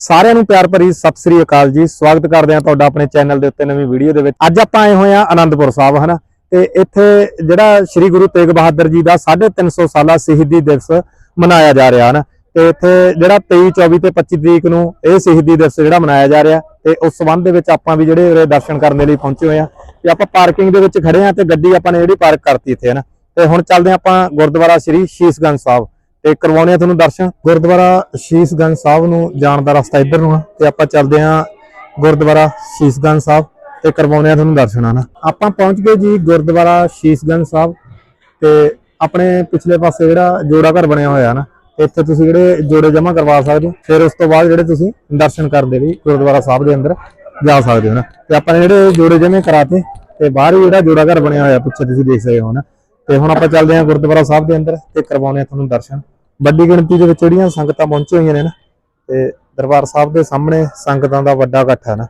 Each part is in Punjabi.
ਸਾਰਿਆਂ ਨੂੰ ਪਿਆਰ ਭਰੀ ਸਤਿ ਸ੍ਰੀ ਅਕਾਲ ਜੀ। ਸਵਾਗਤ ਕਰਦੇ ਹਾਂ ਤੁਹਾਡਾ ਆਪਣੇ ਚੈਨਲ ਦੇ ਉੱਤੇ ਨਵੀਂ ਵੀਡੀਓ ਦੇ ਵਿੱਚ। ਅੱਜ ਆਪਾਂ ਆਏ ਹੋਏ ਹਾਂ ਆਨੰਦਪੁਰ ਸਾਹਿਬ, ਹਨਾ? ਤੇ ਇੱਥੇ ਜਿਹੜਾ ਸ੍ਰੀ ਗੁਰੂ ਤੇਗ ਬਹਾਦਰ ਜੀ ਦਾ 350 ਸਾਲਾ ਸ਼ਹੀਦੀ ਦਿਵਸ ਮਨਾਇਆ ਜਾ ਰਿਹਾ, ਹਨਾ? ਤੇ ਇੱਥੇ ਜਿਹੜਾ 23 24 ਤੇ 25 ਤਰੀਕ ਨੂੰ ਇਹ ਸ਼ਹੀਦੀ ਦਿਵਸ ਜਿਹੜਾ ਮਨਾਇਆ ਜਾ ਰਿਹਾ, ਤੇ ਉਸ ਸੰਬੰਧ ਦੇ ਵਿੱਚ ਆਪਾਂ ਵੀ ਜਿਹੜੇ ਉਰੇ ਦਰਸ਼ਨ ਕਰਨ ਦੇ ਲਈ ਪਹੁੰਚੇ ਹੋਏ ਆ ਤੇ ਆਪਾਂ ਪਾਰਕਿੰਗ ਦੇ ਵਿੱਚ ਖੜੇ ਆ ਤੇ ਗੱਡੀ ਆਪਾਂ ਨੇ ਜਿਹੜੀ ਪਾਰਕ ਕਰਤੀ ਇੱਥੇ, ਹਨਾ? ਤੇ ਹੁਣ ਚੱਲਦੇ ਹਾਂ ਆਪਾਂ ਗੁਰਦੁਆਰਾ ਸ੍ਰੀ ਸ਼ੀਸ਼ਗੰਜ ਸਾਹਿਬ। ਤੇ ਕਰਵਾਉਣੇ ਆ ਤੁਹਾਨੂੰ ਦਰਸ਼ਨ। ਗੁਰਦੁਆਰਾ ਸ਼ੀਸ਼ਗੰਜ ਸਾਹਿਬ ਨੂੰ ਜਾਣ ਦਾ ਰਸਤਾ ਇੱਧਰ ਨੂੰ ਆ ਤੇ ਆਪਾਂ ਚੱਲਦੇ ਆ ਗੁਰਦੁਆਰਾ ਸ਼ੀਸ਼ਗੰਜ ਸਾਹਿਬ ਤੇ ਕਰਵਾਉਣੇ ਆ ਤੁਹਾਨੂੰ ਦਰਸ਼ਨ ਆ ਆਪਾਂ ਪਹੁੰਚ ਗਏ ਜੀ ਗੁਰਦੁਆਰਾ ਸ਼ੀਸ਼ਗੰਜ ਸਾਹਿਬ ਤੇ ਆਪਣੇ ਪਿਛਲੇ ਪਾਸੇ ਜਿਹੜਾ ਜੋੜਾ ਘਰ ਬਣਿਆ ਹੋਇਆ ਨਾ ਤੇ ਇੱਥੇ ਤੁਸੀਂ ਜਿਹੜੇ ਜੋੜੇ ਜਮ੍ਹਾਂ ਕਰਵਾ ਸਕਦੇ ਹੋ। ਫਿਰ ਉਸ ਤੋਂ ਬਾਅਦ ਜਿਹੜੇ ਤੁਸੀਂ ਦਰਸ਼ਨ ਕਰਦੇ ਵੀ ਗੁਰਦੁਆਰਾ ਸਾਹਿਬ ਦੇ ਅੰਦਰ ਜਾ ਸਕਦੇ ਹੋ ਨਾ। ਤੇ ਆਪਾਂ ਨੇ ਜਿਹੜੇ ਜੋੜੇ ਜਮ੍ਹਾਂ ਕਰਾਤੇ ਤੇ ਬਾਹਰ ਹੀ ਜਿਹੜਾ ਜੋੜਾ ਘਰ ਬਣਿਆ ਹੋਇਆ ਪਿੱਛੇ ਤੁਸੀਂ ਦੇਖ ਸਕਦੇ ਹੋ ਨਾ। ਤੇ ਹੁਣ ਆਪਾਂ ਚੱਲਦੇ ਹਾਂ ਗੁਰਦੁਆਰਾ ਸਾਹਿਬ ਦੇ ਅੰਦਰ ਤੇ ਕਰਵਾਉਣੇ ਆ ਤੁਹਾਨੂੰ ਦਰਸ਼ਨ। ਵੱਡੀ ਗਿਣਤੀ ਦੇ ਵਿੱਚ ਜਿਹੜੀਆਂ ਸੰਗਤਾਂ ਪਹੁੰਚੀਆਂ ਹੋਈਆਂ ਨੇ ਨਾ, ਤੇ ਦਰਬਾਰ ਸਾਹਿਬ ਦੇ ਸਾਹਮਣੇ ਸੰਗਤਾਂ ਦਾ ਵੱਡਾ ਇਕੱਠ ਹੈ ਨਾ।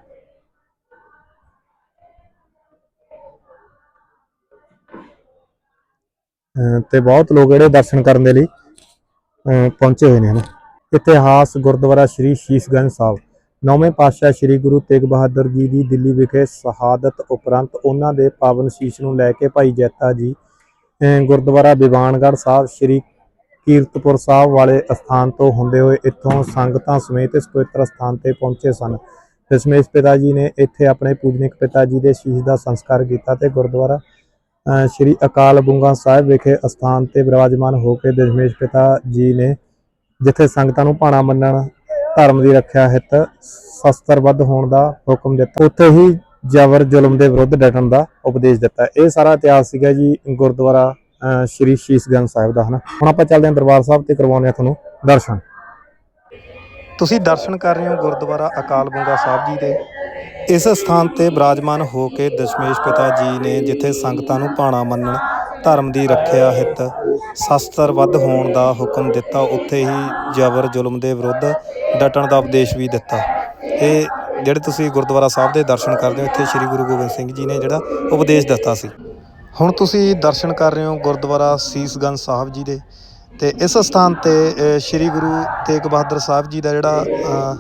ਤੇ ਬਹੁਤ ਲੋਕ ਜਿਹੜੇ ਦਰਸ਼ਨ ਕਰਨ ਦੇ ਲਈ ਪਹੁੰਚੇ ਹੋਏ ਨੇ ਨਾ। ਇਤਿਹਾਸ ਗੁਰਦੁਆਰਾ ਸ੍ਰੀ ਸ਼ੀਸ਼ਗੰਜ ਸਾਹਿਬ। ਨੌਵੇਂ ਪਾਤਸ਼ਾਹ ਸ੍ਰੀ ਗੁਰੂ ਤੇਗ ਬਹਾਦਰ ਜੀ ਦੀ ਦਿੱਲੀ ਵਿਖੇ ਸ਼ਹਾਦਤ ਉਪਰੰਤ ਉਹਨਾਂ ਦੇ ਪਾਵਨ ਸ਼ੀਸ਼ ਨੂੰ ਲੈ ਕੇ ਭਾਈ ਜੈਤਾ ਜੀ ਗੁਰਦੁਆਰਾ ਦੀਵਾਨਗੜ੍ਹ ਸਾਹਿਬ, ਸ੍ਰੀ ਕੀਰਤਪੁਰ ਸਾਹਿਬ ਵਾਲੇ ਸਥਾਨ ਤੋਂ ਹੁੰਦੇ ਹੋਏ ਇੱਥੋਂ ਸੰਗਤਾਂ ਸਮੇਤ ਇਸ ਪਵਿੱਤਰ ਸਥਾਨ ਤੇ ਪਹੁੰਚੇ ਸਨ। ਦਸ਼ਮੇਸ਼ ਪਿਤਾ ਜੀ ਨੇ ਇੱਥੇ ਆਪਣੇ ਪੂਜਨਿਕ ਪਿਤਾ ਜੀ ਦੇ ਸ਼ੀਸ਼ ਦਾ ਸੰਸਕਾਰ ਕੀਤਾ ਤੇ ਗੁਰਦੁਆਰਾ ਸ੍ਰੀ ਅਕਾਲ ਬੁੰਗਾ ਸਾਹਿਬ ਵਿਖੇ ਅਸਥਾਨ ਤੇ ਬਿਰਾਜਮਾਨ ਹੋ ਕੇ ਦਸ਼ਮੇਸ਼ ਪਿਤਾ ਜੀ ਨੇ ਜਿੱਥੇ ਸੰਗਤਾਂ ਨੂੰ ਭਾਣਾ ਮੰਨਣ, ਧਰਮ ਦੀ ਰੱਖਿਆ ਹਿੱਤ, ਸ਼ਸਤਰਬੱਧ ਹੋਣ ਦਾ ਹੁਕਮ ਦਿੱਤਾ, ਉੱਥੇ ਹੀ ਜ਼ਬਰ ਜ਼ੁਲਮ ਦੇ ਵਿਰੁੱਧ ਡਟਣ ਦਾ ਉਪਦੇਸ਼ ਦਿੱਤਾ। ਇਹ ਸਾਰਾ ਇਤਿਹਾਸ ਸੀਗਾ ਜੀ ਗੁਰਦੁਆਰਾ ਸ੍ਰੀ ਸ਼ੀਸ਼ਗੰਜ ਸਾਹਿਬ ਦਾ ਹਨਾ। ਹੁਣ ਆਪਾਂ ਚੱਲਦੇ ਹਾਂ ਦਰਬਾਰ ਸਾਹਿਬ ਤੇ ਕਰਵਾਉਂਦੇ ਹਾਂ ਤੁਹਾਨੂੰ ਦਰਸ਼ਨ। ਤੁਸੀਂ ਦਰਸ਼ਨ ਕਰ ਰਹੇ ਹੋ ਗੁਰਦੁਆਰਾ ਅਕਾਲ ਬੰਗਾ ਸਾਹਿਬ ਜੀ ਦੇ। ਇਸ ਸਥਾਨ ਤੇ ਬਿਰਾਜਮਾਨ ਹੋ ਕੇ ਦਸ਼ਮੇਸ਼ ਪਿਤਾ ਜੀ ਨੇ ਜਿੱਥੇ ਸੰਗਤਾਂ ਨੂੰ ਭਾਣਾ ਮੰਨਣ, ਧਰਮ ਦੀ ਰੱਖਿਆ ਹਿੱਤ ਸ਼ਸਤਰਬੱਧ ਹੋਣ ਦਾ ਹੁਕਮ ਦਿੱਤਾ, ਉੱਥੇ ਹੀ ਜ਼ਬਰ ਜ਼ੁਲਮ ਦੇ ਵਿਰੁੱਧ ਡਟਣ ਦਾ ਉਪਦੇਸ਼ ਵੀ ਦਿੱਤਾ। ਇਹ ਜਿਹੜੇ ਤੁਸੀਂ ਗੁਰਦੁਆਰਾ ਸਾਹਿਬ ਦੇ ਦਰਸ਼ਨ ਕਰਦੇ ਹੋ, ਇੱਥੇ ਸ੍ਰੀ ਗੁਰੂ ਗੋਬਿੰਦ ਸਿੰਘ ਜੀ ਨੇ ਜਿਹੜਾ ਉਪਦੇਸ਼ ਦਿੱਤਾ ਸੀ। ਹੁਣ ਤੁਸੀਂ ਦਰਸ਼ਨ ਕਰ ਰਹੇ ਹੋ ਗੁਰਦੁਆਰਾ ਸੀਸਗੰਜ ਸਾਹਿਬ ਜੀ ਦੇ ਤੇ ਇਸ ਸਥਾਨ ਤੇ ਸ੍ਰੀ ਗੁਰੂ ਤੇਗ ਬਹਾਦਰ ਸਾਹਿਬ ਜੀ ਦਾ ਜਿਹੜਾ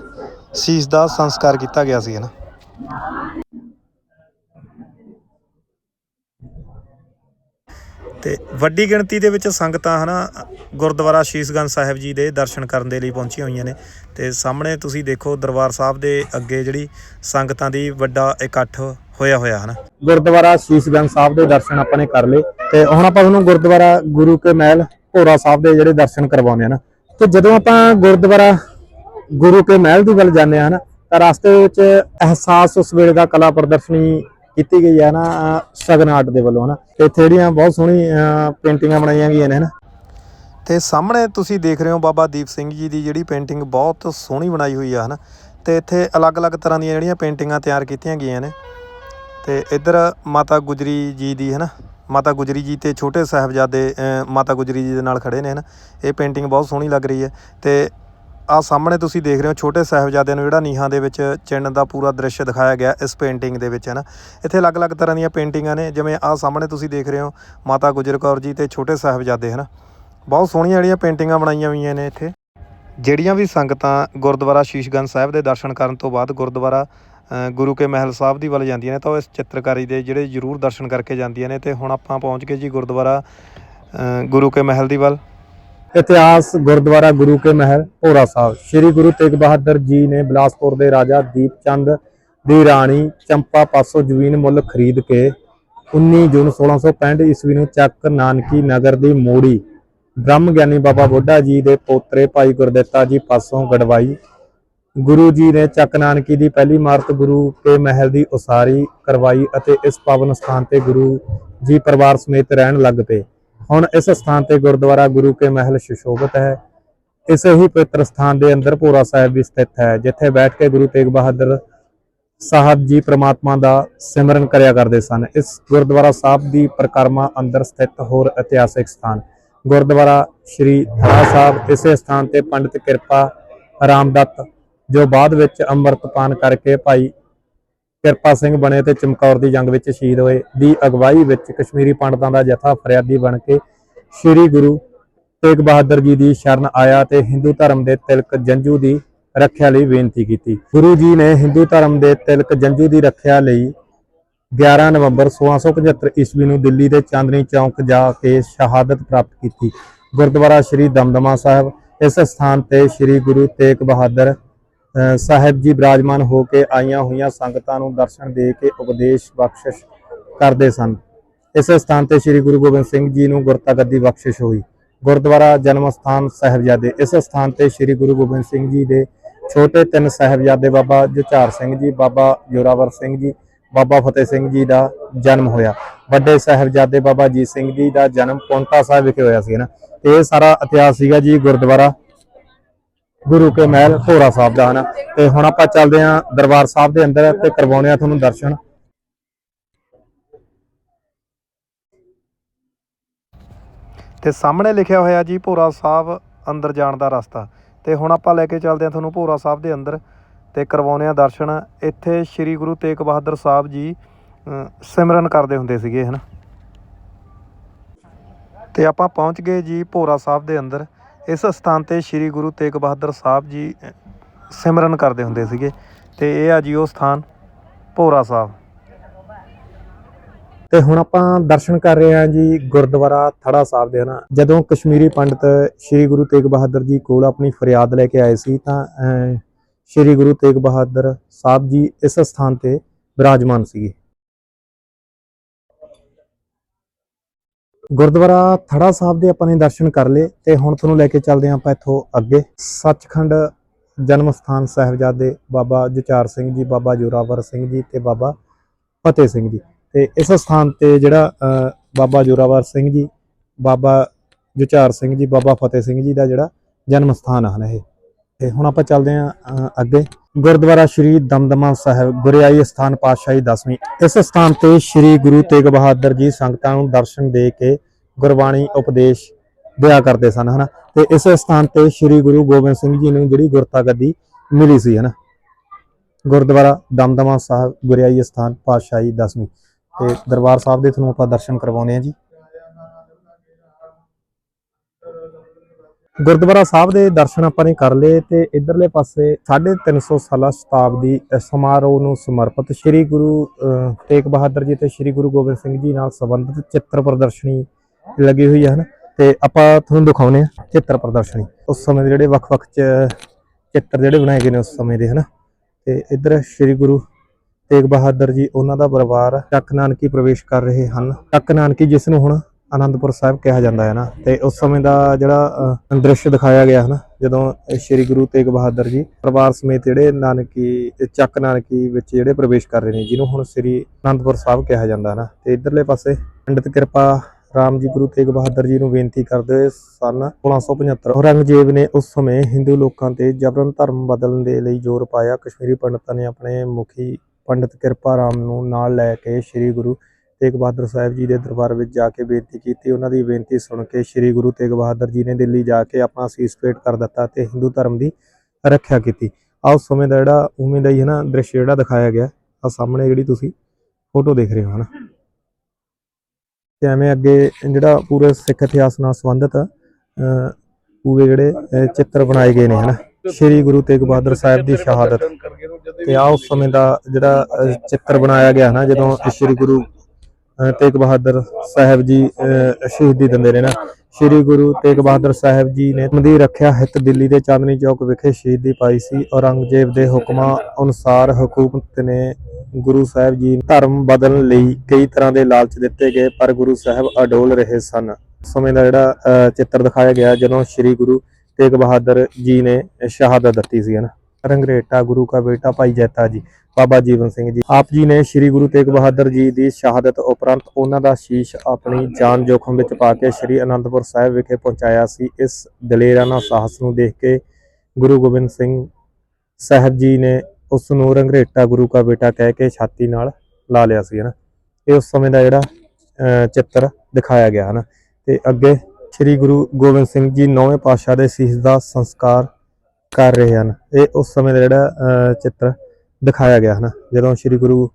ਸੀਸ ਦਾ ਸੰਸਕਾਰ ਕੀਤਾ ਗਿਆ ਸੀ, ਹੈ ਨਾ? ਤੇ ਵੱਡੀ ਗਿਣਤੀ ਦੇ ਵਿੱਚ ਸੰਗਤਾਂ ਹਨਾ ਗੁਰਦੁਆਰਾ ਸ਼ੀਸ਼ਗੰਜ ਸਾਹਿਬ ਜੀ ਦੇ ਦਰਸ਼ਨ ਕਰਨ ਦੇ ਲਈ ਪਹੁੰਚੀਆਂ ਹੋਈਆਂ ਨੇ ਤੇ ਸਾਹਮਣੇ ਤੁਸੀਂ ਦੇਖੋ ਦਰਬਾਰ ਸਾਹਿਬ ਦੇ ਅੱਗੇ ਜਿਹੜੀ ਸੰਗਤਾਂ ਦੀ ਵੱਡਾ ਇਕੱਠ ਹੋਇਆ ਹੋਇਆ ਹਨਾ। ਗੁਰਦੁਆਰਾ ਸ਼ੀਸ਼ਗੰਜ ਸਾਹਿਬ ਦੇ ਦਰਸ਼ਨ ਆਪਾਂ ਨੇ ਕਰ ਲਏ ਤੇ ਹੁਣ ਆਪਾਂ ਤੁਹਾਨੂੰ ਗੁਰਦੁਆਰਾ ਗੁਰੂ ਕੇ ਮਹਿਲ ਭੋਰਾ ਸਾਹਿਬ ਦੇ ਜਿਹੜੇ ਦਰਸ਼ਨ ਕਰਵਾਉਂਦੇ ਆ ਨਾ। ਤੇ ਜਦੋਂ ਆਪਾਂ ਗੁਰਦੁਆਰਾ ਗੁਰੂ ਕੇ ਮਹਿਲ ਦੀ ਵੱਲ ਜਾਂਦੇ ਆ ਨਾ ਤਾਂ ਰਸਤੇ ਵਿੱਚ ਅਹਿਸਾਸ ਉਸ ਵੇਲੇ ਦਾ ਕਲਾ ਪ੍ਰਦਰਸ਼ਨੀ ਕੀਤੀ ਗਈ ਹੈ ਨਾ ਸ਼ਗਨ ਆਰਟ ਦੇ ਵੱਲੋਂ ਹਨਾ। ਤੇ ਇੱਥੇ ਜਿਹੜੀਆਂ ਬਹੁਤ ਸੋਹਣੀ ਪੇਂਟਿੰਗਾਂ ਬਣਾਈਆਂ ਗਈਆਂ ਨੇ ਹਨਾ। ਤੇ ਸਾਹਮਣੇ ਤੁਸੀਂ ਦੇਖ ਰਹੇ ਹੋ ਬਾਬਾ ਦੀਪ ਸਿੰਘ ਜੀ ਦੀ ਜਿਹੜੀ ਪੇਂਟਿੰਗ ਬਹੁਤ ਸੋਹਣੀ ਬਣਾਈ ਹੋਈ ਆ ਹਨਾ। ਤੇ ਇੱਥੇ ਅਲੱਗ-ਅਲੱਗ ਤਰ੍ਹਾਂ ਦੀਆਂ ਜਿਹੜੀਆਂ ਪੇਂਟਿੰਗਾਂ ਤਿਆਰ ਕੀਤੀਆਂ ਗਈਆਂ ਨੇ। ਤੇ ਇੱਧਰ ਮਾਤਾ ਗੁਜਰੀ ਜੀ ਦੀ ਹੈ ਨਾ ਮਾਤਾ ਗੁਜਰੀ ਜੀ ਤੇ ਛੋਟੇ ਸਾਹਿਬਜ਼ਾਦੇ ਮਾਤਾ ਗੁਜਰੀ ਜੀ ਦੇ ਨਾਲ ਖੜੇ ਨੇ, ਹਨਾ? ਇਹ ਪੇਂਟਿੰਗ ਬਹੁਤ ਸੋਹਣੀ ਲੱਗ ਰਹੀ ਹੈ ਤੇ ਆ ਸਾਹਮਣੇ ਤੁਸੀਂ ਦੇਖ ਰਹੇ ਹੋ ਛੋਟੇ ਸਾਹਿਬਜ਼ਾਦਿਆਂ ਨੂੰ ਜਿਹੜਾ ਨੀਹਾਂ ਦੇ ਵਿੱਚ ਚਿੰਨ ਦਾ ਪੂਰਾ ਦ੍ਰਿਸ਼ ਦਿਖਾਇਆ ਗਿਆ ਇਸ ਪੇਂਟਿੰਗ ਦੇ ਵਿੱਚ ਹੈ ਨਾ ਇੱਥੇ ਅਲੱਗ-ਅਲੱਗ ਤਰ੍ਹਾਂ ਦੀਆਂ ਪੇਂਟਿੰਗਾਂ ਨੇ, ਜਿਵੇਂ ਆ ਸਾਹਮਣੇ ਤੁਸੀਂ ਦੇਖ ਰਹੇ ਹੋ ਮਾਤਾ ਗੁਜਰ ਕੌਰ ਜੀ ਤੇ ਛੋਟੇ ਸਾਹਿਬਜ਼ਾਦੇ, ਹਨ? ਬਹੁਤ ਸੋਹਣੀਆਂ ਜਿਹੜੀਆਂ ਪੇਂਟਿੰਗਾਂ ਬਣਾਈਆਂ ਹੋਈਆਂ ਨੇ ਇੱਥੇ। ਜਿਹੜੀਆਂ ਵੀ ਸੰਗਤਾਂ ਗੁਰਦੁਆਰਾ ਸ਼ੀਸ਼ਗੰਜ ਸਾਹਿਬ ਦੇ ਦਰਸ਼ਨ ਕਰਨ ਤੋਂ ਬਾਅਦ ਗੁਰਦੁਆਰਾ ਗੁਰੂ ਕੇ ਮਹਿਲ ਸਾਹਿਬ ਦੀ ਵੱਲ ਜਾਂਦੀਆਂ ਨੇ ਤਾਂ ਉਹ ਇਸ ਚਿੱਤਰਕਾਰੀ ਦੇ ਜਿਹੜੇ ਜ਼ਰੂਰ ਦਰਸ਼ਨ ਕਰਕੇ ਜਾਂਦੀਆਂ ਨੇ ਤੇ ਹੁਣ ਆਪਾਂ ਪਹੁੰਚ ਗਏ ਜੀ ਗੁਰਦੁਆਰਾ ਗੁਰੂ ਕੇ ਮਹਿਲ ਦੀ ਵੱਲ। ਇਤਿਹਾਸ, ਗੁਰਦੁਆਰਾ ਗੁਰੂ ਕੇ ਮਹਿਲ, ਭੋਰਾ ਸਾਹਿਬ। ਸ੍ਰੀ ਗੁਰੂ ਤੇਗ ਬਹਾਦਰ ਜੀ ਨੇ ਬਿਲਾਸਪੁਰ ਦੇ ਰਾਜਾ ਦੀਪ ਚੰਦ ਦੀ ਰਾਣੀ ਚੰਪਾ ਪਾਸੋਂ ਜ਼ਮੀਨ ਮੁੱਲ ਖਰੀਦ ਕੇ 19 ਜੂਨ 1665 ਈਸਵੀ ਨੂੰ ਚੱਕ ਨਾਨਕੀ ਨਗਰ ਦੀ ਮੋੜੀ। ਬ੍ਰਹਮ ਗਿਆਨੀ ਬਾਬਾ ਬੁੱਢਾ ਜੀ ਦੇ ਪੋਤਰੇ ਭਾਈ ਗੁਰਦਿੱਤਾ ਜੀ ਪਾਸੋਂ ਗੜਵਾਈ। ਗੁਰੂ ਜੀ ਨੇ ਚੱਕ ਨਾਨਕੀ ਦੀ ਪਹਿਲੀ ਇਮਾਰਤ ਗੁਰੂ ਕੇ ਮਹਿਲ ਦੀ ਉਸਾਰੀ ਕਰਵਾਈ ਅਤੇ ਇਸ ਪਾਵਨ ਸਥਾਨ ਤੇ ਗੁਰੂ ਜੀ ਪਰਿਵਾਰ ਸਮੇਤ ਰਹਿਣ ਲੱਗ ਪਏ। ਹੁਣ ਇਸ ਸਥਾਨ ਤੇ ਗੁਰਦੁਆਰਾ ਗੁਰੂ ਕੇ ਮਹਿਲ ਸੁਸ਼ੋਭਿਤ ਹੈ। ਇਸੇ ਹੀ ਪਵਿੱਤਰ ਸਥਾਨ ਦੇ ਅੰਦਰ ਭੋਰਾ ਸਾਹਿਬ ਵੀ ਸਥਿਤ ਹੈ, ਜਿੱਥੇ ਬੈਠ ਕੇ ਗੁਰੂ ਤੇਗ ਬਹਾਦਰ ਸਾਹਿਬ ਜੀ ਪ੍ਰਮਾਤਮਾ ਦਾ ਸਿਮਰਨ ਕਰਿਆ ਕਰਦੇ ਸਨ। ਇਸ ਗੁਰਦੁਆਰਾ ਸਾਹਿਬ ਦੀ ਪ੍ਰਕਰਮਾ ਅੰਦਰ ਸਥਿਤ ਹੋਰ ਇਤਿਹਾਸਿਕ ਸਥਾਨ ਗੁਰਦੁਆਰਾ ਸ਼੍ਰੀ ਥੜਾ ਸਾਹਿਬ। ਇਸੇ ਸਥਾਨ ਤੇ ਪੰਡਿਤ ਕਿਰਪਾ ਰਾਮਦੱਤ ਜੋ ਬਾਅਦ ਵਿੱਚ ਅੰਮ੍ਰਿਤਪਾਨ ਕਰਕੇ ਭਾਈ ਕਿਰਪਾ ਸਿੰਘ ਬਣੇ ਤੇ ਚਮਕੌਰ ਦੀ ਜੰਗ ਵਿੱਚ ਸ਼ਹੀਦ ਹੋਏ, ਦੀ ਅਗਵਾਈ ਵਿੱਚ ਕਸ਼ਮੀਰੀ ਪੰਡਤਾਂ ਦਾ ਜਥਾ ਫਰਿਆਦੀ ਬਣ ਕੇ ਸ੍ਰੀ ਗੁਰੂ ਤੇਗ ਬਹਾਦਰ ਜੀ ਦੀ ਸ਼ਰਨ ਆਇਆ ਤੇ ਹਿੰਦੂ ਧਰਮ ਦੇ ਤਿਲਕ ਜੰਜੂ ਦੀ ਰੱਖਿਆ ਲਈ ਬੇਨਤੀ ਕੀਤੀ। ਗੁਰੂ ਜੀ ਨੇ ਹਿੰਦੂ ਧਰਮ ਦੇ ਤਿਲਕ ਜੰਜੂ ਦੀ ਰੱਖਿਆ ਲਈ 11 ਨਵੰਬਰ 1675 ਈਸਵੀ ਨੂੰ ਦਿੱਲੀ ਦੇ ਚਾਂਦਨੀ ਚੌਂਕ ਜਾ ਕੇ ਸ਼ਹਾਦਤ ਪ੍ਰਾਪਤ ਕੀਤੀ। ਗੁਰਦੁਆਰਾ ਸ੍ਰੀ ਦਮਦਮਾ ਸਾਹਿਬ, ਇਸ ਸਥਾਨ ਤੇ ਸ੍ਰੀ ਗੁਰੂ ਤੇਗ ਬਹਾਦਰ ਸਾਹਿਬ ਜੀ ਬਿਰਾਜਮਾਨ ਹੋ ਕੇ ਆਈਆਂ ਹੋਈਆਂ ਸੰਗਤਾਂ ਨੂੰ ਦਰਸ਼ਨ ਦੇ ਕੇ ਉਪਦੇਸ਼ ਬਖਸ਼ਿਸ਼ ਕਰਦੇ ਸਨ। ਇਸ ਸਥਾਨ ਤੇ ਸ੍ਰੀ ਗੁਰੂ ਗੋਬਿੰਦ ਸਿੰਘ ਜੀ ਨੂੰ ਗੁਰਤਾ ਗੱਦੀ ਬਖਸ਼ਿਸ਼ ਹੋਈ। ਗੁਰਦੁਆਰਾ ਜਨਮ ਸਥਾਨ ਸਾਹਿਬਜ਼ਾਦੇ। ਇਸ ਸਥਾਨ ਤੇ ਸ੍ਰੀ ਗੁਰੂ ਗੋਬਿੰਦ ਸਿੰਘ ਜੀ ਦੇ ਛੋਟੇ ਤਿੰਨ ਸਾਹਿਬਜ਼ਾਦੇ ਬਾਬਾ ਜੁਝਾਰ ਸਿੰਘ ਜੀ, ਬਾਬਾ ਜੋਰਾਵਰ ਸਿੰਘ ਜੀ, ਬਾਬਾ ਫਤਿਹ ਸਿੰਘ ਜੀ ਦਾ ਜਨਮ ਹੋਇਆ। ਵੱਡੇ ਸਾਹਿਬਜ਼ਾਦੇ ਬਾਬਾ ਜੀਤ ਸਿੰਘ ਜੀ ਦਾ ਜਨਮ ਪੌਂਟਾ ਸਾਹਿਬ ਵਿਖੇ ਹੋਇਆ ਸੀ ਨਾ? ਇਹ ਸਾਰਾ ਇਤਿਹਾਸ ਸੀਗਾ ਜੀ ਗੁਰਦੁਆਰਾ ਗੁਰੂ ਕੇ ਮਹਿਲ ਭੋਰਾ ਸਾਹਿਬ ਦਾ, ਹਨਾ? ਤੇ ਹੁਣ ਆਪਾਂ ਚੱਲਦੇ ਆਂ ਦਰਬਾਰ ਸਾਹਿਬ ਦੇ ਅੰਦਰ ਤੇ ਕਰਵਾਉਣੇ ਆ ਤੁਹਾਨੂੰ ਦਰਸ਼ਨ। ਤੇ ਸਾਹਮਣੇ ਲਿਖਿਆ ਹੋਇਆ ਜੀ, ਭੋਰਾ ਸਾਹਿਬ ਅੰਦਰ ਜਾਣ ਦਾ ਰਸਤਾ। ਤੇ ਹੁਣ ਆਪਾਂ ਲੈ ਕੇ ਚੱਲਦੇ ਹਾਂ ਤੁਹਾਨੂੰ ਭੋਰਾ ਸਾਹਿਬ ਦੇ ਅੰਦਰ ਤੇ ਕਰਵਾਉਣੇ ਆ ਦਰਸ਼ਨ। ਇੱਥੇ ਸ੍ਰੀ ਗੁਰੂ ਤੇਗ ਬਹਾਦਰ ਸਾਹਿਬ ਜੀ ਸਿਮਰਨ ਕਰਦੇ ਹੁੰਦੇ ਸੀਗੇ, ਹਨਾ? ਤੇ ਆਪਾਂ ਪਹੁੰਚ ਗਏ ਜੀ ਭੋਰਾ ਸਾਹਿਬ ਦੇ ਅੰਦਰ। ਇਸ ਸਥਾਨ ਤੇ ਸ੍ਰੀ ਗੁਰੂ ਤੇਗ ਬਹਾਦਰ ਸਾਹਿਬ ਜੀ ਸਿਮਰਨ ਕਰਦੇ ਹੁੰਦੇ ਸੀਗੇ ਤੇ ਇਹ ਆ ਜੀ ਉਹ ਸਥਾਨ, ਭੋਰਾ ਸਾਹਿਬ। ਤੇ ਹੁਣ ਆਪਾਂ ਦਰਸ਼ਨ ਕਰ ਰਹੇ ਹਾਂ ਜੀ ਗੁਰਦੁਆਰਾ ਥੜਾ ਸਾਹਿਬ ਦੇ, ਹਨਾ? ਜਦੋਂ ਕਸ਼ਮੀਰੀ ਪੰਡਤ ਸ੍ਰੀ ਗੁਰੂ ਤੇਗ ਬਹਾਦਰ ਜੀ ਕੋਲ ਆਪਣੀ ਫਰਿਆਦ ਲੈ ਕੇ ਆਏ ਸੀ ਤਾਂ ਸ੍ਰੀ ਗੁਰੂ ਤੇਗ ਬਹਾਦਰ ਸਾਹਿਬ ਜੀ ਇਸ ਸਥਾਨ ਤੇ ਬਿਰਾਜਮਾਨ ਸੀਗੇ। ਗੁਰਦੁਆਰਾ ਥੜਾ ਸਾਹਿਬ ਦੇ ਆਪਾਂ ਨੇ ਦਰਸ਼ਨ ਕਰ ਲਏ ਤੇ ਹੁਣ ਤੁਹਾਨੂੰ ਲੈ ਕੇ ਚੱਲਦੇ ਹਾਂ ਆਪਾਂ ਇੱਥੋਂ ਅੱਗੇ। ਸੱਚਖੰਡ ਜਨਮ ਸਥਾਨ ਸਾਹਿਬਜ਼ਾਦੇ ਬਾਬਾ ਜੁਝਾਰ ਸਿੰਘ ਜੀ, ਬਾਬਾ ਜੋਰਾਵਰ ਸਿੰਘ ਜੀ ਤੇ ਬਾਬਾ ਫਤਿਹ ਸਿੰਘ ਜੀ। ਤੇ ਇਸ ਸਥਾਨ ਤੇ ਜਿਹੜਾ ਬਾਬਾ ਜੋਰਾਵਰ ਸਿੰਘ ਜੀ, ਬਾਬਾ ਜੁਝਾਰ ਸਿੰਘ ਜੀ, ਬਾਬਾ ਫਤਿਹ ਸਿੰਘ ਜੀ ਦਾ ਜਿਹੜਾ ਜਨਮ ਸਥਾਨ ਹਨ ਇਹ। ਤੇ ਹੁਣ ਆਪਾਂ ਚੱਲਦੇ ਹਾਂ ਅੱਗੇ। ਗੁਰਦੁਆਰਾ ਸ਼੍ਰੀ ਦਮਦਮਾ ਸਾਹਿਬ ਗੁਰਿਆਈ ਸਥਾਨ ਪਾਤਸ਼ਾਹੀ 10ਵੀਂ ਇਸ ਸਥਾਨ ਤੇ ਸ਼੍ਰੀ ਗੁਰੂ ਤੇਗ ਬਹਾਦਰ ਜੀ ਸੰਗਤਾਂ ਨੂੰ ਦਰਸ਼ਨ ਦੇ ਕੇ ਗੁਰਬਾਣੀ ਉਪਦੇਸ਼ ਦਿਆ ਕਰਦੇ ਸਨ, ਹਨਾ? ਤੇ ਇਸ ਸਥਾਨ ਤੇ ਸ਼੍ਰੀ ਗੁਰੂ ਗੋਬਿੰਦ ਸਿੰਘ ਜੀ ਨੂੰ ਜਿਹੜੀ ਗੁਰਤਾ ਗੱਦੀ ਮਿਲੀ ਸੀ, ਹਨਾ? ਗੁਰਦੁਆਰਾ ਦਮਦਮਾ ਸਾਹਿਬ ਗੁਰਿਆਈ ਸਥਾਨ ਪਾਤਸ਼ਾਹੀ 10ਵੀਂ ਤੇ ਦਰਬਾਰ ਸਾਹਿਬ ਦੇ ਤੁਹਾਨੂੰ ਆਪਾਂ ਦਰਸ਼ਨ ਕਰਵਾਉਂਦੇ ਆ ਜੀ। ਗੁਰਦੁਆਰਾ ਸਾਹਿਬ ਦੇ ਦਰਸ਼ਨ ਆਪਾਂ ਨੇ ਕਰ ਲਏ ਤੇ ਇਧਰਲੇ ਪਾਸੇ 350 ਸਾਲਾ ਸ਼ਤਾਬਦੀ ਸਮਾਰੋਹ ਨੂੰ ਸਮਰਪਿਤ ਸ੍ਰੀ ਗੁਰੂ ਤੇਗ ਬਹਾਦਰ ਜੀ ਤੇ ਸ੍ਰੀ ਗੁਰੂ ਗੋਬਿੰਦ ਸਿੰਘ ਜੀ ਨਾਲ ਸੰਬੰਧਿਤ ਚਿੱਤਰ ਪ੍ਰਦਰਸ਼ਨੀ ਲੱਗੀ ਹੋਈ ਹੈ ਹਨ ਤੇ ਆਪਾਂ ਤੁਹਾਨੂੰ ਦਿਖਾਉਨੇ ਆ ਚਿੱਤਰ ਪ੍ਰਦਰਸ਼ਨੀ। ਉਸ ਸਮੇਂ ਦੇ ਜਿਹੜੇ ਵੱਖ-ਵੱਖ ਚ- ਚਿੱਤਰ ਜਿਹੜੇ ਬਣਾਏ ਗਏ ਨੇ ਉਸ ਸਮੇਂ ਦੇ, ਹਨ? ਤੇ ਇਧਰ ਸ੍ਰੀ ਗੁਰੂ ਤੇਗ ਬਹਾਦਰ ਜੀ ਉਹਨਾਂ ਦਾ ਪਰਿਵਾਰ ਚੱਕ ਨਾਨਕੀ ਪ੍ਰਵੇਸ਼ ਕਰ ਰਹੇ ਹਨ। ਚੱਕ ਨਾਨਕੀ ਜਿਸ ਨੂੰ ਹੁਣ ਆਨੰਦਪੁਰ ਸਾਹਿਬ ਕਿਹਾ ਜਾਂਦਾ ਹੈ ਨਾ, ਤੇ ਉਸ ਸਮੇਂ ਦਾ ਜਿਹੜਾ ਦ੍ਰਿਸ਼ ਦਿਖਾਇਆ ਗਿਆ ਹੈ ਨਾ, ਜਦੋਂ ਸ੍ਰੀ ਗੁਰੂ ਤੇਗ ਬਹਾਦਰ ਜੀ ਪਰਿਵਾਰ ਸਮੇਤ ਜਿਹੜੇ ਨਾਨਕੀ ਚੱਕ ਨਾਨਕੀ ਵਿੱਚ ਜਿਹੜੇ ਪ੍ਰਵੇਸ਼ ਕਰ ਰਹੇ ਨੇ, ਜਿਹਨੂੰ ਹੁਣ ਸ੍ਰੀ ਆਨੰਦਪੁਰ ਸਾਹਿਬ ਕਿਹਾ ਜਾਂਦਾ ਹੈ ਨਾ, ਤੇ ਇਧਰਲੇ ਪਾਸੇ ਪੰਡਿਤ ਕਿਰਪਾ ਰਾਮ ਜੀ ਗੁਰੂ ਤੇਗ ਬਹਾਦਰ ਜੀ ਨੂੰ ਬੇਨਤੀ ਕਰਦੇ ਹੋਏ ਸਨ 1675 ਔਰੰਗਜ਼ੇਬ ਨੇ ਉਸ ਸਮੇਂ ਹਿੰਦੂ ਲੋਕਾਂ ਤੇ ਜਬਰਨ ਧਰਮ ਬਦਲਣ ਦੇ ਲਈ ਜ਼ੋਰ ਪਾਇਆ, ਕਸ਼ਮੀਰੀ ਪੰਡਤਾਂ ਨੇ ਆਪਣੇ ਮੁਖੀ ਪੰਡਿਤ ਕਿਰਪਾ ਰਾਮ ਨੂੰ ਨਾਲ ਲੈ ਕੇ ਸ੍ਰੀ ਗੁਰੂ ਤੇਗ ਬਹਾਦਰ ਸਾਹਿਬ ਜੀ ਦੇ ਦਰਬਾਰ ਵਿੱਚ ਜਾ ਕੇ ਬੇਨਤੀ ਕੀਤੀ। ਉਹਨਾਂ ਦੀ ਬੇਨਤੀ ਸੁਣ ਕੇ ਸ੍ਰੀ ਗੁਰੂ ਤੇਗ ਬਹਾਦਰ ਜੀ ਨੇ ਦਿੱਲੀ ਜਾ ਕੇ ਆਪਣਾ ਸੀਸ ਭੇਟ ਕਰ ਦਿੱਤਾ ਤੇ ਹਿੰਦੂ ਧਰਮ ਦੀ ਰੱਖਿਆ ਕੀਤੀ। ਆ ਉਸ ਸਮੇਂ ਦਾ ਜਿਹੜਾ ਉਵੇਂ ਦਾ ਹੀ ਹੈ ਨਾ ਦ੍ਰਿਸ਼ ਜਿਹੜਾ ਦਿਖਾਇਆ ਗਿਆ। ਆ ਸਾਹਮਣੇ ਜਿਹੜੀ ਤੁਸੀਂ ਫੋਟੋ ਦੇਖ ਰਹੇ ਹੋ ਹਨਾ। ਤੇ ਐਵੇਂ ਅੱਗੇ ਜਿਹੜਾ ਪੂਰੇ ਸਿੱਖ ਇਤਿਹਾਸ ਨਾਲ ਸੰਬੰਧਿਤ ਅਹ, ਪੂਰੇ ਜਿਹੜੇ ਚਿੱਤਰ ਬਣਾਏ ਗਏ ਨੇ ਹਨਾ। ਸ੍ਰੀ ਗੁਰੂ ਤੇਗ ਬਹਾਦਰ ਸਾਹਿਬ ਦੀ ਸ਼ਹਾਦਤ। ਤੇ ਆ ਉਸ ਸਮੇਂ ਦਾ ਜਿਹੜਾ ਚਿੱਤਰ ਬਣਾਇਆ ਗਿਆ ਨਾ ਜਦੋਂ ਸ੍ਰੀ ਗੁਰੂ ਤੇਗ ਬਹਾਦਰ ਸਾਹਿਬ ਜੀ ਸ਼ਹੀਦੀ ਦਿੰਦੇ ਨੇ ਨਾ। ਸ੍ਰੀ ਗੁਰੂ ਤੇਗ ਬਹਾਦਰ ਸਾਹਿਬ ਜੀ ਨੇ ਮੰਦੀ ਰੱਖਿਆ ਹਿੱਤ ਦਿੱਲੀ ਦੇ ਚਾਂਦਨੀ ਚੌਕ ਵਿਖੇ ਸ਼ਹੀਦੀ ਪਾਈ ਸੀ। ਔਰੰਗਜ਼ੇਬ ਦੇ ਹੁਕਮਾਂ ਅਨੁਸਾਰ ਹਕੂਮਤ ਨੇ ਗੁਰੂ ਸਾਹਿਬ ਜੀ ਧਰਮ ਬਦਲਣ ਲਈ ਕਈ ਤਰ੍ਹਾਂ ਦੇ ਲਾਲਚ ਦਿੱਤੇ ਗਏ, ਪਰ ਗੁਰੂ ਸਾਹਿਬ ਅਡੋਲ ਰਹੇ ਸਨ। ਸਮੇਂ ਦਾ ਜਿਹੜਾ ਚਿੱਤਰ ਦਿਖਾਇਆ ਗਿਆ, ਜਦੋਂ ਸ੍ਰੀ ਗੁਰੂ ਤੇਗ ਬਹਾਦਰ ਜੀ ਨੇ ਸ਼ਹਾਦਤ ਦਿੱਤੀ ਸੀ ਹਨ ਰੰਗਰੇਟਾ ਗੁਰੂ ਕਾ ਬੇਟਾ ਭਾਈ ਜੈਤਾ ਜੀ। ਬਾਬਾ ਜੀਵਨ ਸਿੰਘ ਜੀ। ਆਪ ਜੀ ਨੇ ਸ੍ਰੀ ਗੁਰੂ ਤੇਗ ਬਹਾਦਰ ਜੀ ਦੀ ਸ਼ਹਾਦਤ ਉਪਰੰਤ ਉਹਨਾਂ ਦਾ ਸ਼ੀਸ਼ ਆਪਣੀ ਜਾਨ ਜੋਖਮ ਵਿੱਚ ਪਾ ਕੇ ਸ੍ਰੀ ਅਨੰਦਪੁਰ ਸਾਹਿਬ ਵਿਖੇ ਪਹੁੰਚਾਇਆ ਸੀ। ਇਸ ਦਲੇਰਾਨਾ ਸਾਹਸ ਨੂੰ ਦੇਖ ਕੇ ਗੁਰੂ ਗੋਬਿੰਦ ਸਿੰਘ ਸਾਹਿਬ ਜੀ ਨੇ ਉਸ ਨੂੰ ਰੰਗਰੇਟਾ ਗੁਰੂ ਕਾ ਬੇਟਾ ਕਹਿ ਕੇ ਛਾਤੀ ਨਾਲ ਲਾ ਲਿਆ ਸੀ, ਹਨਾ। ਇਹ ਉਸ ਸਮੇਂ ਦਾ ਜਿਹੜਾ ਚਿੱਤਰ ਦਿਖਾਇਆ ਗਿਆ, ਹਨਾ। ਤੇ ਅੱਗੇ ਸ੍ਰੀ ਗੁਰੂ ਗੋਬਿੰਦ ਸਿੰਘ ਜੀ ਨੌਵੇਂ ਪਾਤਸ਼ਾਹ ਦੇ ਸੀਸ ਦਾ ਸੰਸਕਾਰ ਕਰ ਰਹੇ ਹਨ। ਇਹ ਉਸ ਸਮੇਂ ਦਾ ਜਿਹੜਾ ਚਿੱਤਰ ਦਿਖਾਇਆ ਗਿਆ ਹਨਾ। ਜਦੋਂ ਸ੍ਰੀ ਗੁਰੂ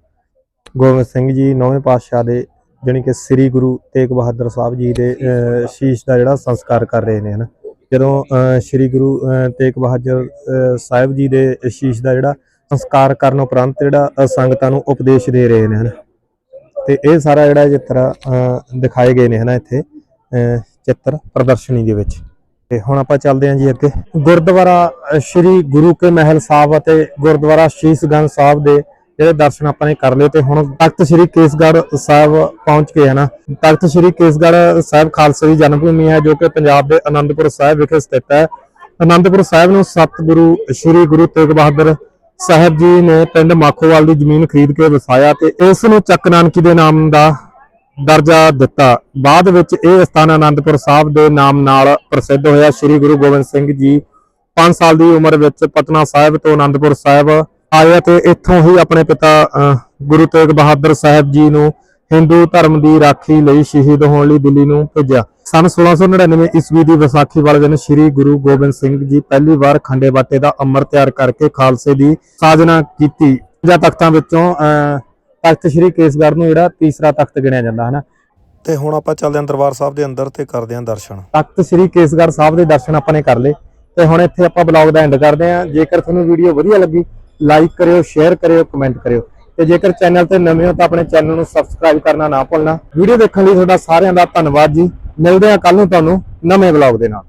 ਗੋਬਿੰਦ ਸਿੰਘ ਜੀ ਨੌਵੇਂ ਪਾਤਸ਼ਾਹ ਦੇ ਜਾਣੀ ਕਿ ਸ੍ਰੀ ਗੁਰੂ ਤੇਗ ਬਹਾਦਰ ਸਾਹਿਬ ਜੀ ਦੇ ਸ਼ੀਸ਼ ਦਾ ਜਿਹੜਾ ਸੰਸਕਾਰ ਕਰ ਰਹੇ ਨੇ ਹਨਾ। ਜਦੋਂ ਸ੍ਰੀ ਗੁਰੂ ਤੇਗ ਬਹਾਦਰ ਸਾਹਿਬ ਜੀ ਦੇ ਸ਼ੀਸ਼ ਦਾ ਜਿਹੜਾ ਸੰਸਕਾਰ ਕਰਨ ਉਪਰੰਤ ਜਿਹੜਾ ਸੰਗਤਾਂ ਨੂੰ ਉਪਦੇਸ਼ ਦੇ ਰਹੇ ਨੇ ਹਨ। ਤੇ ਇਹ ਸਾਰਾ ਜਿਹੜਾ ਚਿੱਤਰ ਦਿਖਾਏ ਗਏ ਨੇ ਹਨਾ ਇੱਥੇ ਚਿੱਤਰ ਪ੍ਰਦਰਸ਼ਨੀ ਦੇ ਵਿੱਚ। ਤੇ ਹੁਣ ਆਪਾਂ ਚੱਲਦੇ ਹਾਂ ਜੀ ਅੱਗੇ। ਗੁਰਦੁਆਰਾ ਸ੍ਰੀ ਗੁਰੂ ਕੇ ਮਹਿਲ ਸਾਹਿਬ ਅਤੇ ਗੁਰਦੁਆਰਾ ਸ਼ੀਸ਼ਗੰਜ ਸਾਹਿਬ ਦੇ ਜਿਹੜੇ ਦਰਸ਼ਨ ਆਪਾਂ ਨੇ ਕਰ ਲਏ ਤੇ ਹੁਣ ਤਖਤ ਸ੍ਰੀ ਕੇਸਗੜ੍ਹ ਸਾਹਿਬ ਪਹੁੰਚ ਗਏ ਹਨ। ਤਖਤ ਸ੍ਰੀ ਕੇਸਗੜ੍ਹ ਸਾਹਿਬ ਖਾਲਸੇ ਦੀ ਜਨਮ ਭੂਮੀ ਹੈ ਜੋ ਕਿ ਪੰਜਾਬ ਦੇ ਅਨੰਦਪੁਰ ਸਾਹਿਬ ਵਿਖੇ ਸਥਿਤ ਹੈ। ਅਨੰਦਪੁਰ ਸਾਹਿਬ ਨੂੰ ਸਤਿਗੁਰੂ ਸ੍ਰੀ ਗੁਰੂ ਤੇਗ ਬਹਾਦਰ ਸਾਹਿਬ ਜੀ ਨੇ ਪਿੰਡ ਮਾਖੋਵਾਲ ਦੀ ਜ਼ਮੀਨ ਖਰੀਦ ਕੇ ਵਸਾਇਆ ਤੇ ਇਸ ਨੂੰ ਚੱਕ ਨਾਨਕੀ ਦੇ ਨਾਮ ਦਾ ਦਰਜਾ ਦਿੱਤਾ। ਬਾਅਦ ਵਿੱਚ ਇਹ ਸਥਾਨ ਆਨੰਦਪੁਰ ਸਾਹਿਬ ਦੇ ਨਾਮ ਨਾਲ ਪ੍ਰਸਿੱਧ ਹੋਇਆ। ਸ੍ਰੀ ਗੁਰੂ ਗੋਬਿੰਦ ਸਿੰਘ ਜੀ 5 ਸਾਲ ਦੀ ਉਮਰ ਵਿੱਚ ਪਟਨਾ ਸਾਹਿਬ ਤੋਂ ਆਨੰਦਪੁਰ ਸਾਹਿਬ ਆਏ ਤੇ ਇੱਥੋਂ ਹੀ ਆਪਣੇ ਪਿਤਾ ਗੁਰੂ ਤੇਗ ਬਹਾਦਰ ਸਾਹਿਬ ਜੀ ਨੂੰ ਹਿੰਦੂ ਧਰਮ ਦੀ ਰਾਖੀ ਲਈ ਸ਼ਹੀਦ ਹੋਣ ਲਈ ਦਿੱਲੀ ਨੂੰ ਭੇਜਿਆ। ਸਨ 1699 ਈਸਵੀ ਦੀ ਵਿਸਾਖੀ ਵਾਲੇ ਦਿਨ ਸ੍ਰੀ ਗੁਰੂ ਗੋਬਿੰਦ ਸਿੰਘ ਜੀ ਪਹਿਲੀ ਵਾਰ ਖੰਡੇ ਬਾਟੇ ਦਾ ਅੰਮ੍ਰਿਤ ਤਿਆਰ ਕਰਕੇ ਖਾਲਸੇ ਦੀ ਸਾਜਨਾ ਕੀਤੀ। ਜਾਂ ਤਖਤਾਂ ਵਿੱਚੋਂ ਅਹ, ਤਖਤ ਸ੍ਰੀ ਕੇਸਗੜ੍ਹ ਨੂੰ ਜਿਹੜਾ ਤੀਸਰਾ ਤਖਤ ਗਿਣਿਆ ਜਾਂਦਾ ਹੈ ਨਾ ਤੇ ਹੁਣ ਆਪਾਂ ਚੱਲਦੇ ਹਾਂ ਦਰਬਾਰ ਸਾਹਿਬ ਦੇ ਅੰਦਰ ਤੇ ਕਰਦੇ ਹਾਂ ਦਰਸ਼ਨ। ਤਖਤ ਸ੍ਰੀ ਕੇਸਗੜ੍ਹ ਸਾਹਿਬ ਦੇ ਦਰਸ਼ਨ ਆਪਾਂ ਨੇ ਕਰ ਲਏ। ਤੇ ਹੁਣ ਇੱਥੇ ਆਪਾਂ ਬਲੌਗ ਦਾ ਐਂਡ ਕਰਦੇ ਹਾਂ। ਜੇਕਰ ਤੁਹਾਨੂੰ ਵੀਡੀਓ ਵਧੀਆ ਲੱਗੀ ਲਾਈਕ ਕਰਿਓ ਸ਼ੇਅਰ ਕਰਿਓ ਕਮੈਂਟ ਕਰਿਓ। ਤੇ ਜੇਕਰ ਚੈਨਲ ਤੇ ਨਵੇਂ ਹੋ ਤਾਂ ਆਪਣੇ ਚੈਨਲ ਨੂੰ ਸਬਸਕ੍ਰਾਈਬ ਕਰਨਾ ਨਾ ਭੁੱਲਣਾ। ਵੀਡੀਓ ਦੇਖਣ ਲਈ ਤੁਹਾਡਾ ਸਾਰਿਆਂ ਦਾ ਧੰਨਵਾਦ ਜੀ। ਮਿਲਦੇ ਹਾਂ ਕੱਲ ਨੂੰ ਤੁਹਾਨੂੰ ਨਵੇਂ ਬਲੌਗ ਦੇ ਨਾਲ।